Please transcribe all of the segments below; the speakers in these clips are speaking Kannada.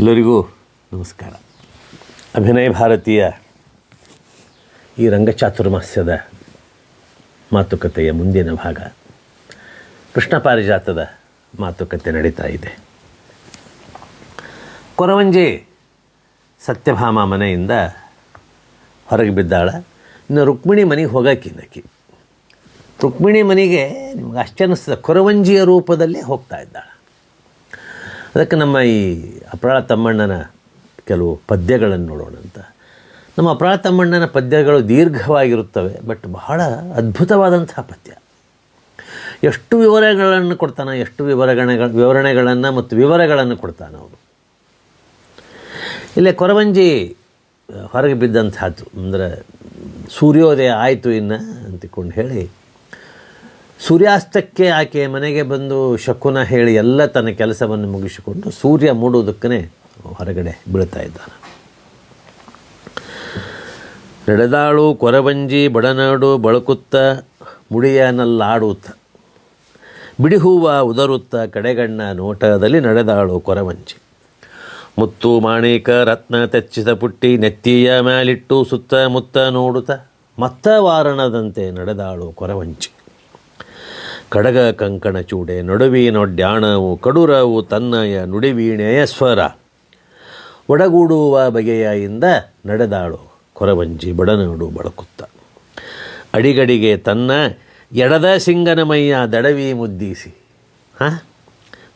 ಎಲ್ಲರಿಗೂ ನಮಸ್ಕಾರ. ಅಭಿನಯ ಭಾರತೀಯ ಈ ರಂಗಚಾತುರ್ಮಾಸ್ಯದ ಮಾತುಕತೆಯ ಮುಂದಿನ ಭಾಗ. ಕೃಷ್ಣ ಪಾರಿಜಾತದ ಮಾತುಕತೆ ನಡೀತಾ ಇದೆ. ಕೊರವಂಜಿ ಸತ್ಯಭಾಮ ಮನೆಯಿಂದ ಹೊರಗೆ ಬಿದ್ದಾಳ. ಇನ್ನು ರುಕ್ಮಿಣಿ ಮನೆಗೆ ಹೋಗಕ್ಕಿನ್ನಕಿ ರುಕ್ಮಿಣಿ ಮನೆಗೆ ನಿಮ್ಗೆ ಅಷ್ಟನ್ನಿಸ್ತದೆ ಕೊರವಂಜಿಯ ರೂಪದಲ್ಲಿ ಹೋಗ್ತಾ ಇದ್ದಾಳೆ. ಅದಕ್ಕೆ ನಮ್ಮ ಈ ಅಪರಾಧ ತಮ್ಮಣ್ಣನ ಕೆಲವು ಪದ್ಯಗಳನ್ನು ನೋಡೋಣ ಅಂತ. ನಮ್ಮ ಅಪರಾಳ ತಮ್ಮಣ್ಣನ ಪದ್ಯಗಳು ದೀರ್ಘವಾಗಿರುತ್ತವೆ, ಬಟ್ ಬಹಳ ಅದ್ಭುತವಾದಂತಹ ಪದ್ಯ. ಎಷ್ಟು ವಿವರಗಳನ್ನು ಕೊಡ್ತಾನೆ, ಎಷ್ಟು ವಿವರಗಳ ವಿವರಣೆಗಳನ್ನು ಮತ್ತು ವಿವರಗಳನ್ನು ಕೊಡ್ತಾನೆ ಅವನು. ಇಲ್ಲೇ ಕೊರವಂಜಿ ಹೊರಗೆ ಬಿದ್ದಂಥದ್ದು ಅಂದರೆ ಸೂರ್ಯೋದಯ ಆಯಿತು ಇನ್ನು ಅಂತಿಕೊಂಡು ಹೇಳಿ ಸೂರ್ಯಾಸ್ತಕ್ಕೆ ಆಕೆ ಮನೆಗೆ ಬಂದು ಶಕುನ ಹೇಳಿ ಎಲ್ಲ ತನ್ನ ಕೆಲಸವನ್ನು ಮುಗಿಸಿಕೊಂಡು ಸೂರ್ಯ ಮೂಡೋದಕ್ಕೇ ಹೊರಗಡೆ ಬೀಳ್ತಾ ಇದ್ದಾನೆ. ನಡೆದಾಳು, ಕೊರವಂಜಿ, ಬಡನಾಡು, ಬಳಕುತ್ತ, ಮುಡಿಯನಲ್ಲಾಡುತ್ತ. ಬಿಡಿ ಹೂವ ಉದರುತ್ತ ಕಡೆಗಣ್ಣ ನೋಟದಲ್ಲಿ ನಡೆದಾಳು ಕೊರವಂಜಿ. ಮುತ್ತು ಮಾಣಿಕ ರತ್ನ ತೆಚ್ಚಿದ ಪುಟ್ಟಿ ನೆತ್ತಿಯ ಮ್ಯಾಲಿಟ್ಟು ಸುತ್ತ ಮುತ್ತ ನೋಡುತ್ತ ಮತ್ತ ವಾರಣದಂತೆ ನಡೆದಾಳು ಕೊರವಂಜಿ. ಕಡಗ ಕಂಕಣ ಚೂಡೆ ನಡುವಿನೊಡ್ಯಾಣವು ಕಡುರವು ತನ್ನಯ ನುಡಿವೀಣೆಯ ಸ್ವರ ಒಡಗೂಡುವ ಬಗೆಯಿಂದ ನಡೆದಾಳು, ಕೊರವಂಜಿ ಬಡನಾಡು ಬಳಕುತ್ತ. ಅಡಿಗಡಿಗೆ ತನ್ನ ಎಡದ ಸಿಂಗನಮಯ್ಯ ದಡವಿ ಮುದ್ದೀಸಿ. ಹಾಂ?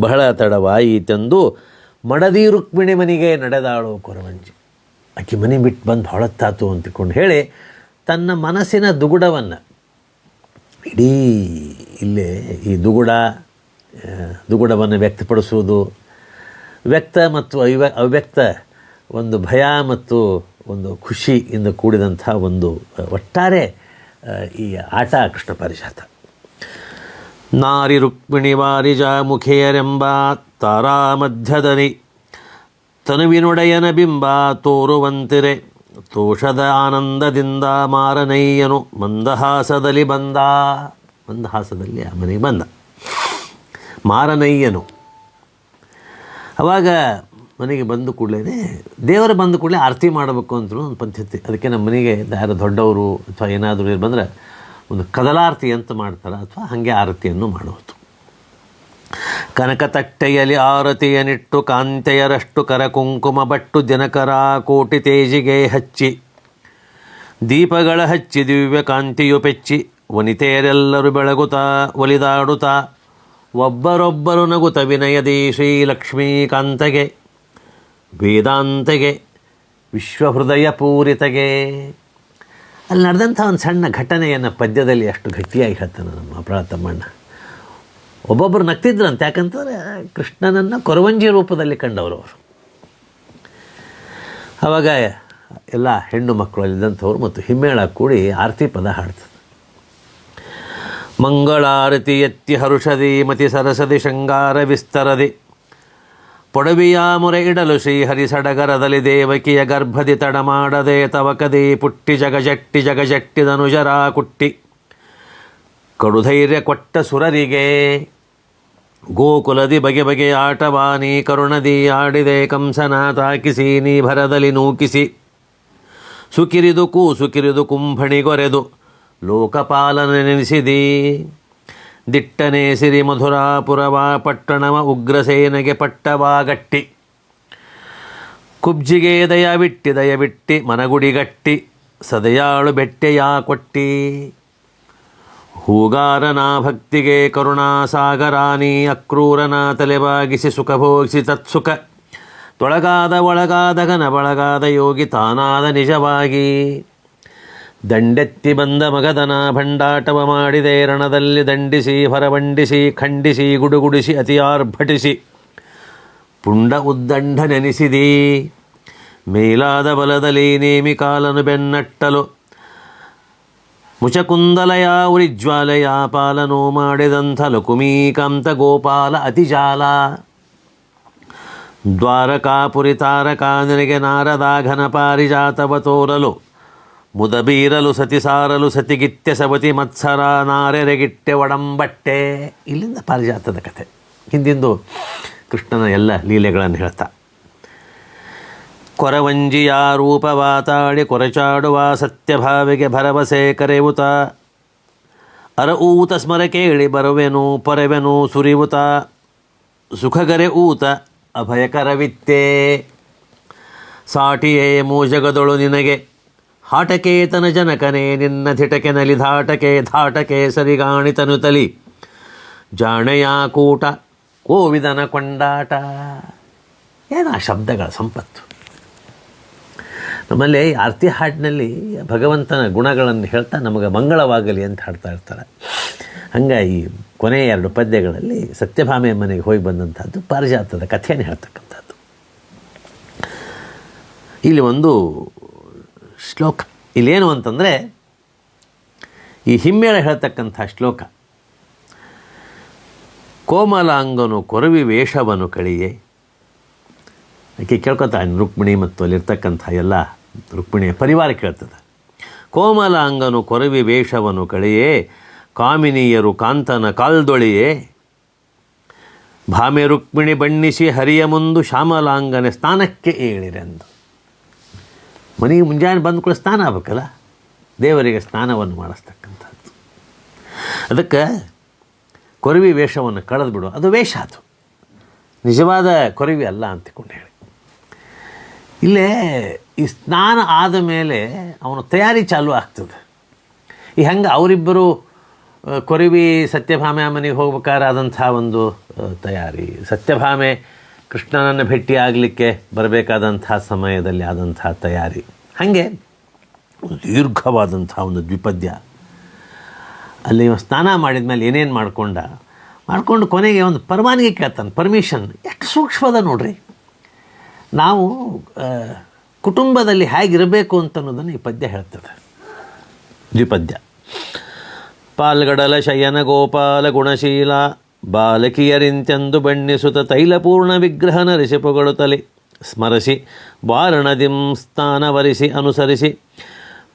ಬಹಳ ತಡವಾಯಿತೆಂದು ಮಡದಿ ರುಕ್ಮಿಣಿ ಮನೆಗೆ ನಡೆದಾಳು ಕೊರವಂಜಿ. ಆಕೆ ಮನೆ ಬಿಟ್ಟು ಬಂದು ಹೊಳತ್ತಾತು ಅಂತಿಕೊಂಡು ಹೇಳಿ ತನ್ನ ಮನಸ್ಸಿನ ದುಗುಡವನ್ನು ಇಡೀ ಇಲ್ಲಿ ಈ ದುಗುಡ ದುಗುಡವನ್ನು ವ್ಯಕ್ತಪಡಿಸುವುದು ವ್ಯಕ್ತ ಮತ್ತು ಅವ್ಯ ಅವ್ಯಕ್ತ ಒಂದು ಭಯ ಮತ್ತು ಒಂದು ಖುಷಿಯಿಂದ ಕೂಡಿದಂಥ ಒಂದು ಒಟ್ಟಾರೆ ಈ ಆಟ ಕೃಷ್ಣ ಪರಿಷಾತ ನಾರಿ ರುಕ್ಮಿಣಿ ವಾರಿಜ ಮುಖೇಯರೆಂಬ ತಾರಾ ಮಧ್ಯದಲ್ಲಿ ತನುವಿನೊಡೆಯನ ಬಿಂಬ ತೋರುವಂತಿರೆ. ತೋಷದ ಆನಂದದಿಂದ ಮಾರನಯ್ಯನು, ಮಂದಹಾಸದಲ್ಲಿ ಬಂದ. ಮಂದಹಾಸದಲ್ಲಿ ಆ ಮನೆಗೆ ಬಂದ. ಮಾರನಯ್ಯನು. ಅವಾಗ ಮನೆಗೆ ಬಂದು ಕೂಡಲೇ ದೇವರು ಬಂದ ಕೂಡಲೇ ಆರತಿ ಮಾಡಬೇಕು ಅಂತ ಒಂದು ಪದ್ಧತಿ. ಅದಕ್ಕೆ ನಮ್ಮ ಮನೆಗೆ ಯಾರು ದೊಡ್ಡವರು ಅಥವಾ ಏನಾದರೂ ಬಂದರೆ ಒಂದು ಕದಲಾರತಿ ಅಂತ ಮಾಡ್ತಾರೆ, ಅಥವಾ ಹಾಗೆ ಆರತಿಯನ್ನು ಮಾಡುವುದು. ಕನಕ ತಟ್ಟೆಯಲ್ಲಿ ಆರತಿಯನಿಟ್ಟು ಕಾಂತೆಯರಷ್ಟು ಕರಕುಂಕುಮ ಬಟ್ಟು ಜನಕರ ಕೋಟಿ ತೇಜಿಗೆ ಹಚ್ಚಿ. ದೀಪಗಳ ಹಚ್ಚಿ ದಿವ್ಯ ಕಾಂತಿಯು ಪೆಚ್ಚಿ, ವನಿತೆಯರೆಲ್ಲರೂ ಬೆಳಗುತ್ತಾ, ಒಲಿದಾಡುತ್ತಾ, ಒಬ್ಬರೊಬ್ಬರು ನಗುತ ವಿನಯದಿ ಶ್ರೀಲಕ್ಷ್ಮೀಕಾಂತಗೆ, ವೇದಾಂತಗೆ ವಿಶ್ವಹೃದಯ ಪೂರಿತಗೆ ಅಲ್ಲಿ ನಡೆದಂಥ ಒಂದು ಸಣ್ಣ ಘಟನೆಯನ್ನು ಪದ್ಯದಲ್ಲಿ ಅಷ್ಟು ಗಟ್ಟಿಯಾಗಿ ಹೇಳ್ತಾನೆ ನಮ್ಮ ಅಪರಾಧ ತಮ್ಮಣ್ಣ ಒಬ್ಬೊಬ್ಬರು ನಗ್ತಿದ್ರಂತೆ. ಯಾಕಂತಂದರೆ ಕೃಷ್ಣನನ್ನು ಕೊರವಂಜಿ ರೂಪದಲ್ಲಿ ಕಂಡವರು ಅವರು. ಆವಾಗ ಎಲ್ಲ ಹೆಣ್ಣು ಮಕ್ಕಳು ಅಲ್ಲಿದ್ದಂಥವ್ರು ಮತ್ತು ಹಿಮ್ಮೇಳ ಕೂಡಿ ಆರತಿ ಪದ ಹಾಡ್ತದೆ. ಮಂಗಳಾರತಿ ಎತ್ತಿ ಹರುಷದಿ, ಮತಿ ಸರಸದಿ, ಶೃಂಗಾರ ವಿಸ್ತರದಿ. ಪೊಡವಿಯ ಮೊರೆ ಇಡಲು ಶ್ರೀಹರಿ ಸಡಗರದಲ್ಲಿ ದೇವಕಿಯ ಗರ್ಭದಿ ತಡಮಾಡದೆ ತವಕದಿ ಪುಟ್ಟಿ ಜಗಜಟ್ಟಿ ಜಗಜಟ್ಟಿದನುಜರ ಕುಟ್ಟಿ ಕಡುಧೈರ್ಯ ಕೊಟ್ಟ ಸುರರಿಗೆ ಗೋಕುಲದಿ ಬಗೆ ಬಗೆಯ ಆಟವಾನಿ ಕರುಣದಿ ಆಡಿದೆ ಕಂಸನ, ತಾಕಿಸಿ ನೀ ಭರದಲ್ಲಿ ನೂಕಿಸಿ. ಸುಕಿರಿದು ಕೂಸುಕಿರಿದು ಕುಂಭಣಿಗೊರೆದು ಲೋಕಪಾಲನೆ ನೆನೆಸಿದಿ. ದಿಟ್ಟನೆ ಸಿರಿ ಮಧುರಾಪುರವ, ಪಟ್ಟಣವ ಉಗ್ರಸೇನೆಗೆ ಪಟ್ಟವಾಗಟ್ಟಿ ಕುಬ್ಜಿಗೆ ದಯವಿಟ್ಟಿ ದಯವಿಟ್ಟಿ ಮನಗುಡಿಗಟ್ಟಿ ಸದಯಾಳು ಬೆಟ್ಟೆಯ ಕೊಟ್ಟಿ. ಹೂಗಾರನ ಭಕ್ತಿಗೆ ಕರುಣಾಸಾಗರಾನಿ ಅಕ್ರೂರನ ತಲೆಬಾಗಿಸಿ ಸುಖ ಭೋಗಿಸಿ ತತ್ಸುಖ. ತೊಳಗಾದ ಒಳಗಾದ ಘನ ಬಳಗಾದ ಯೋಗಿ ತಾನಾದ ನಿಜವಾಗಿ. ದಂಡೆತ್ತಿ ಬಂದ ಮಗದನ ಭಂಡಾಟವ ಮಾಡಿದೆ ರಣದಲ್ಲಿ ದಂಡಿಸಿ ಹೊರಬಂಡಿಸಿ ಖಂಡಿಸಿ, ಗುಡುಗುಡಿಸಿ, ಅತಿಯಾರ್ಭಟಿಸಿ. ಪುಂಡ ಉದ್ದಂಡ ನೆನೆಸಿದೀ. ಮೇಲಾದ ಬಲದಲ್ಲಿ ನೇಮಿ ಕಾಲನು ಬೆನ್ನಟ್ಟಲು. ಮುಚಕುಂದಲಯ ಉರಿಜ್ವಾಲಯ ಪಾಲನೋ ಮಾಡಿದಂಥ ಲಕುಮೀಕಾಂತ ಗೋಪಾಲ ಅತಿಜಾಲ. ದ್ವಾರಕಾಪುರಿ ತಾರಕ ನಿನಗೆ ನಾರದಾಘನ ಪಾರಿಜಾತವ ತೋರಲು, ಮುದಬೀರಲು ಸತಿ ಸಾರಲು ಸತಿಗಿತ್ಯ ಸವತಿ ಮತ್ಸರ ನಾರೆರೆಗಿಟ್ಟೆ ಒಡಂಬಟ್ಟೆ. ಇಲ್ಲಿಂದ ಪಾರಿಜಾತದ ಕಥೆ. ಹಿಂದಿಂದು ಕೃಷ್ಣನ ಎಲ್ಲ ಲೀಲೆಗಳನ್ನು ಹೇಳ್ತಾ. ಕೊರವಂಜಿಯ ರೂಪವಾತಾಡಿ ಕೊರಚಾಡುವ ಸತ್ಯಭಾವಿಗೆ ಭರವಸೆ ಕರೆಯುತ್ತ. ಅರ ಊತ ಸ್ಮರ ಕೇಳಿ ಬರುವೆನು, ಪೊರೆವೆನು ಸುರಿಯುತ ಸುಖಗರೆ ಊತ, ಅಭಯಕರವಿತ್ತೇ. ಸಾಟಿಯೇ ಮೂಜಗದೊಳು ನಿನಗೆ, ಹಾಟಕೇತನ ಜನಕನೇ, ನಿನ್ನ ಥಿಟಕೆ ನಲಿ ಧಾಟಕೆ ಧಾಟಕೆ ಸರಿಗಾಣಿತನು ತಲಿ. ಜಾಣೆಯ ಕೂಟ, ಕೋವಿದನ ಕೊಂಡಾಟ. ಏನ ಶಬ್ದಗಳ ಸಂಪತ್ತು? ನಮ್ಮಲ್ಲಿ ಆರತಿ ಹಾಡಿನಲ್ಲಿ ಭಗವಂತನ ಗುಣಗಳನ್ನು ಹೇಳ್ತಾ ನಮಗೆ ಮಂಗಳವಾಗಲಿ ಅಂತ ಹಾಡ್ತಾ ಇರ್ತಾರೆ. ಹಂಗಾಗಿ ಕೊನೆಯ ಎರಡು ಪದ್ಯಗಳಲ್ಲಿ ಸತ್ಯಭಾಮೆಯ ಮನೆಗೆ ಹೋಗಿ ಬಂದಂಥದ್ದು ಪಾರಿಜಾತದ ಕಥೆಯನ್ನು ಹೇಳ್ತಕ್ಕಂಥದ್ದು. ಇಲ್ಲಿ ಒಂದು ಶ್ಲೋಕ. ಇಲ್ಲೇನು ಅಂತಂದರೆ ಈ ಹಿಮ್ಮೇಳ ಹೇಳ್ತಕ್ಕಂಥ ಶ್ಲೋಕ. ಕೋಮಲಾಂಗನು ಕೊರವಿ ವೇಷವನು ಕಳಿಯೇ. ಆಕೆ ಕೇಳ್ಕೊತಾ ರುಕ್ಮಿಣಿ ಮತ್ತು ಅಲ್ಲಿರ್ತಕ್ಕಂಥ ಎಲ್ಲ ರುಕ್ಮಿಣಿಯ ಪರಿವಾರ ಕೇಳ್ತದೆ. ಕೋಮಲಾಂಗನು ಕೊರವಿ ವೇಷವನು ಕಳೆಯೇ, ಕಾಮಿನಿಯರು ಕಾಂತನ ಕಾಲ್ದೊಳೆಯೇ. ಭಾಮೆ ರುಕ್ಮಿಣಿ ಬಣ್ಣಿಸಿ ಹರಿಯ ಮುಂದು ಶ್ಯಾಮಲಾಂಗನೆ ಸ್ಥಾನಕ್ಕೆ ಏಳಿರೆಂದು. ಮನೆಗೆ ಮುಂಜಾನೆ ಬಂದ ಕೂಡ ಸ್ನಾನ ಆಗ್ಬೇಕಲ್ಲ? ದೇವರಿಗೆ ಸ್ನಾನವನ್ನು ಮಾಡಿಸ್ತಕ್ಕಂಥದ್ದು. ಅದಕ್ಕೆ ಕೊರವಿ ವೇಷವನ್ನು ಕಳೆದು ಬಿಡು ಅದು ವೇಷ ಅದು. ನಿಜವಾದ ಕೊರವಿ ಅಲ್ಲ ಅಂತಕೊಂಡು ಹೇಳಿ ಇಲ್ಲೇ ಈ ಸ್ನಾನ ಆದ ಮೇಲೆ ಅವನ ತಯಾರಿ ಚಾಲು ಆಗ್ತದೆ. ಈ ಹಂಗೆ ಅವರಿಬ್ಬರು ಕೊರಿವಿ ಸತ್ಯಭಾಮೆ ಮನೆಗೆ ಹೋಗ್ಬೇಕಾದಂಥ ಒಂದು ತಯಾರಿ. ಸತ್ಯಭಾಮೆ ಕೃಷ್ಣನನ್ನು ಭೇಟಿ ಆಗಲಿಕ್ಕೆ ಬರಬೇಕಾದಂಥ ಸಮಯದಲ್ಲಿ ಆದಂಥ ತಯಾರಿ. ಹಾಗೆ ದೀರ್ಘವಾದಂಥ ಒಂದು ದ್ವಿಪದ್ಯ. ಅಲ್ಲಿ ಸ್ನಾನ ಮಾಡಿದ ಮೇಲೆ ಏನೇನು ಮಾಡಿಕೊಂಡ? ಮಾಡಿಕೊಂಡು ಕೊನೆಗೆ ಒಂದು ಪರವಾನಗಿ ಕೇಳ್ತಾನೆ, ಪರ್ಮಿಷನ್ ಎಷ್ಟು ಸೂಕ್ಷ್ಮದ ನೋಡ್ರಿ. ನಾವು ಕುಟುಂಬದಲ್ಲಿ ಹೇಗಿರಬೇಕು ಅಂತ ಅನ್ನೋದನ್ನು ಈ ಪದ್ಯ ಹೇಳ್ತದೆ. ದ್ವಿಪದ್ಯ. ಪಾಲ್ಗಡಲ ಶಯನ ಗೋಪಾಲ ಗುಣಶೀಲ, ಬಾಲಕಿಯರಿಂತೆಂದು ಬಣ್ಣಿಸುತ್ತ ತೈಲಪೂರ್ಣ ವಿಗ್ರಹನ ರಿಷಿಪುಗಳುತ್ತಲಿ ಸ್ಮರಿಸಿ, ವಾರಣದಿಂ ಸ್ಥಾನವರಿಸಿ ಅನುಸರಿಸಿ.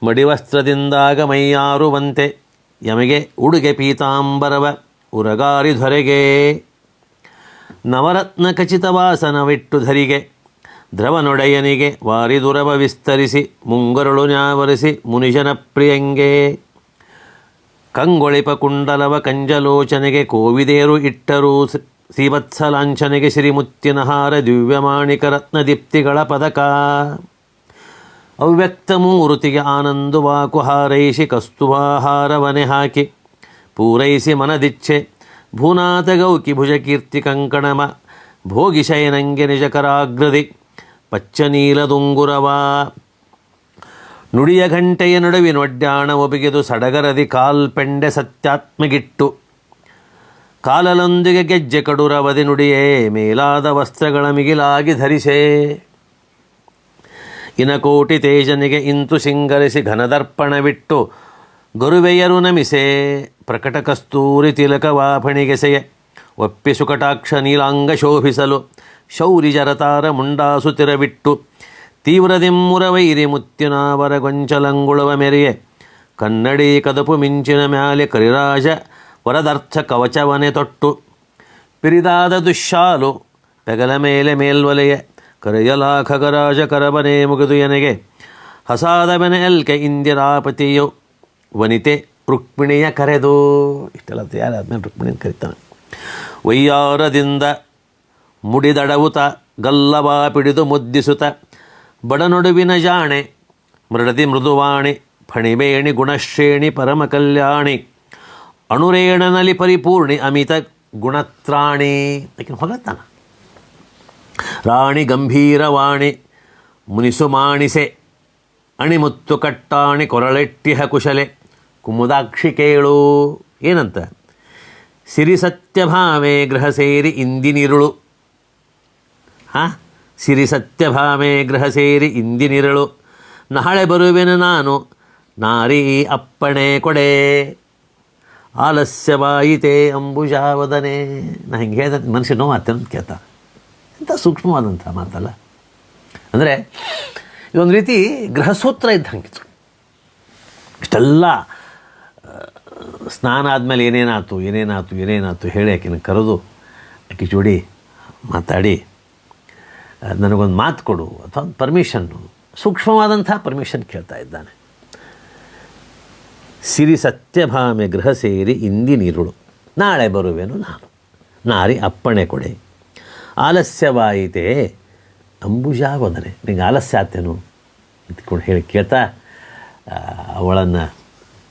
ಮಡಿವಸ್ತ್ರದಿಂದಾಗ ಮೈಯಾರುವಂತೆ ಯಮಗೆ ಉಡುಗೆ ಪೀತಾಂಬರವ, ಉರಗಾರಿ ಧೊರೆಗೆ. ನವರತ್ನ ಖಚಿತವಾಸನವಿಟ್ಟು ಧರಿಗೆ. ದ್ರವನೊಡೆಯನಿಗೆ ವಾರಿದುರವ ವಿಸ್ತರಿಸಿ, ಮುಂಗರುಳು ನ್ಯಾವರಿಸಿ, ಮುನಿಜನ ಪ್ರಿಯಂಗೆ. ಕಂಗೊಳಿಪ ಕುಂಡಲವ ಕಂಜಲೋಚನೆಗೆ ಕೋವಿದೇರು ಇಟ್ಟರು ಶ್ರೀ- ಶ್ರೀವತ್ಸಲಾಂಛನೆಗೆ ಶ್ರೀಮುತ್ತಿನ ಹಾರ ದಿವ್ಯಮಾಣಿಕ ರತ್ನದೀಪ್ತಿಗಳ ಪದಕ. ಅವ್ಯಕ್ತ ಮೂರುತಿಗೆ ಆನಂದುವಾಕು ಹಾರೈಸಿ ಕಸ್ತುವಾಹಾರವನೆ ಹಾಕಿ, ಪೂರೈಸಿ ಮನದಿಚ್ಛೆ ಭೂನಾಥ ಗೌಕಿ ಭುಜಕೀರ್ತಿ ಕಂಕಣಮ, ಭೋಗಿಶಯನಂಗೆ ನಿಜಕರಾಗ್ರದಿ. ಪಚ್ಚನೀಲದುಂಗುರವ. ನುಡಿಯ ಗಂಟೆಯ ನಡುವಿನೊಡ್ಡಾಣ ಒಬಿಗೆದು ಸಡಗರದಿ ಕಾಲ್ಪೆಂಡೆ ಸತ್ಯಾತ್ಮಗಿಟ್ಟು. ಕಾಲಲೊಂದಿಗೆ ಗೆಜ್ಜೆ ಕಡುರವದಿ ನುಡಿಯೇ, ಮೇಲಾದ ವಸ್ತ್ರಗಳ ಮಿಗಿಲಾಗಿ ಧರಿಸೇ. ಇನಕೋಟಿ ತೇಜನಿಗೆ ಇಂತು ಸಿಂಗರಿಸಿ ಘನದರ್ಪಣವಿಟ್ಟು ಗುರುವೆಯರು ನಮಿಸೆ. ಪ್ರಕಟ ಕಸ್ತೂರಿ ತಿಲಕವಾಫಣಿಗೆಸೆಯ ಒಪ್ಪಿ ಸುಕಟಾಕ್ಷ ನೀಲಾಂಗ ಶೋಭಿಸಲು. ಶೌರಿ ಜರತಾರ ಮುಂಡಾಸು ತಿರವಿಟ್ಟು ತೀವ್ರದಿಮ್ಮುರ ವೈರಿ ಮುತ್ತಿನಾವರ ಗೊಂಚಲಂಗುಳುವ ಮೆರೆಯೆ. ಕನ್ನಡಿ ಕದಪು ಮಿಂಚಿನ ಮ್ಯಾಲೆ ಕರಿರಾಜ ವರದರ್ಥ ಕವಚವನೆ ತೊಟ್ಟು. ಪಿರಿದಾದ ದುಶ್ಶಾಲು ಪೆಗಲ ಮೇಲೆ ಮೇಲ್ವಲೆಯ. ಕರೆಯಲಾ ಖಗರಾಜ ಕರಬನೆ ಮುಗಿದು ಎನಗೆ. ಹಸಾದ ಬೆನೆಯಲ್ಕೆ ಇಂದಿರಾಪತಿಯು ವನಿತೆ ರುಕ್ಮಿಣಿಯ ಕರೆದು. ಇಷ್ಟೆಲ್ಲ ತಯಾರಾದ್ಮೇಲೆ ರುಕ್ಮಿಣಿಯನ್ನು ಕರೀತಾನೆ. ವೈಯಾರದಿಂದ ಮುಡಿದಡವುತ ಗಲ್ಲವಾ ಪಿಡಿದು ಮುದ್ದಿಸುತ. ಬಡನೊಡುವಿನ ಜಾಣೆ, ಮೃಡದಿ ಮೃದುವಾಣಿ, ಫಣಿಮೇಣಿ ಗುಣಶ್ರೇಣಿ ಪರಮ ಕಲ್ಯಾಣಿ ಅಣುರೇಣನಲ್ಲಿ ಪರಿಪೂರ್ಣಿ ಅಮಿತ ಗುಣತ್ರಾಣಿ. ಹೊಗತ್ತಾನ ರಾಣಿ ಗಂಭೀರವಾಣಿ, ಮುನಿಸು ಮಾಣಿಸೆ, ಅಣಿಮುತ್ತು ಕಟ್ಟಾಣಿ ಕೊರಳೆಟ್ಟಿಹ ಕುಶಲೆ. ಕುಮುದಾಕ್ಷಿ ಕೇಳು, ಏನಂತ? ಸಿರಿ ಸತ್ಯಭಾವೆ ಗೃಹ ಸೇರಿ ಇಂದಿನಿರುಳು. ಹಾಂ? ಸಿರಿ ಸತ್ಯಭಾಮೆ ಗೃಹ ಸೇರಿ ಇಂದಿನಿರಳು. ನಾಳೆ ಬರುವೆನು ನಾನು. ನಾರಿ ಅಪ್ಪಣೆ ಕೊಡೆ. ಆಲಸ್ಯವಾಯಿತೆ ಅಂಬುಜಾವದನೆ. ನಾ ಹಿಂಗೆ ಹೇಳ್ದ ಮನುಷ್ಯ ನೋವು ಅಂತ ಕೇಳ್ತಾನೆ. ಎಂಥ ಸೂಕ್ಷ್ಮವಾದಂಥ ಮಾತಲ್ಲ. ಅಂದರೆ ಇದೊಂದು ರೀತಿ ಗೃಹಸೂತ್ರ ಇದ್ದಂಗಿತ್ತು ಇಷ್ಟೆಲ್ಲ ಆ, ಸ್ನಾನ ಆದಮೇಲೆ ಏನೇನಾಯ್ತು ಏನೇನಾಯ್ತು ಏನೇನಾಯ್ತು ಹೇಳಿ ಆಕಿನ ಕರೆದು ಆಕೆ ಜೋಡಿ ಮಾತಾಡಿ ಆ, ನನಗೊಂದು ಮಾತು ಕೊಡು ಅಥವಾ ಒಂದು ಪರ್ಮಿಷನ್ನು ಸೂಕ್ಷ್ಮವಾದಂಥ ಪರ್ಮಿಷನ್ ಕೇಳ್ತಾ ಇದ್ದಾನೆ. ಸಿರಿ ಸತ್ಯಭಾಮೆ ಗೃಹ ಸೇರಿ ಇಂದಿನಿರುಳು ನಾಳೆ ಬರುವೆನು ನಾನು. ನಾರಿ ಅಪ್ಪಣೆ ಕೊಡೆ. ಆಲಸ್ಯವಾಯಿತೆ. ಅಂಬುಜಾವದರೆ ನಿಂಗೆ ಆಲಸ್ಯ ಆತೇನು ಇದ್ಕೊಂಡು ಹೇಳಿ ಕೇಳ್ತಾ ಅವಳನ್ನು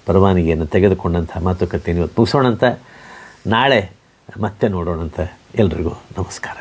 ಪರವಾನಗಿಯನ್ನು ತೆಗೆದುಕೊಂಡಂಥ ಮಾತುಕತೆ ಇವತ್ತು ಮುಗಿಸೋಣಂತ. ನಾಳೆ ಮತ್ತೆ ನೋಡೋಣಂತ ಎಲ್ರಿಗೂ ನಮಸ್ಕಾರ.